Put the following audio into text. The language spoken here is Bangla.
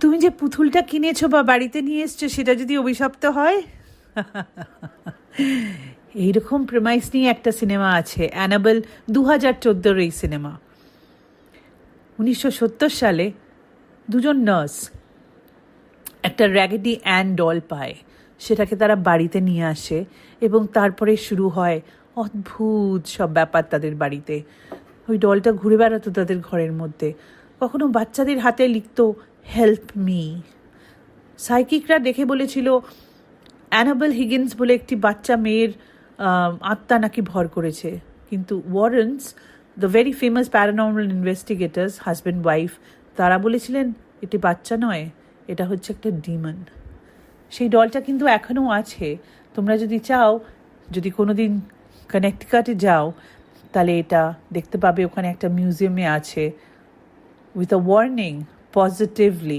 তুমি যে পুতুলটা কিনেছো বা বাড়িতে নিয়ে এসছো, সেটা যদি অভিশপ্ত হয়? এইরকম প্রেমাইস নিয়ে একটা সিনেমা আছে অ্যানাবেল দু হাজার চোদ্দোর এই সিনেমা উনিশশো সত্তর সালে দুজন নার্স একটা র্যাগেডি অ্যান ডল পায়। সেটাকে তারা বাড়িতে নিয়ে আসে এবং তারপরে শুরু হয় অদ্ভুত সব ব্যাপার তাদের বাড়িতে। ওই ডলটা ঘুরে বেড়াতো তাদের ঘরের মধ্যে। কখনো বাচ্চাদের হাতে লিখত হেল্প মি সাইকিকরা দেখে বলেছিল অ্যানাবেল হিগিন্স বলে একটি বাচ্চা মেয়ের আত্মা নাকি ভর করেছে। কিন্তু Warrens the very famous paranormal investigators husband wife তারা বলেছিলেন, এটি বাচ্চা নয়, এটা হচ্ছে একটা ডিমন সেই ডলটা কিন্তু এখনও আছে। তোমরা যদি চাও, যদি কোনো দিন কানেক্টিকাটে যাও, তাহলে এটা দেখতে পাবে, ওখানে একটা মিউজিয়ামে আছে। with a warning positively.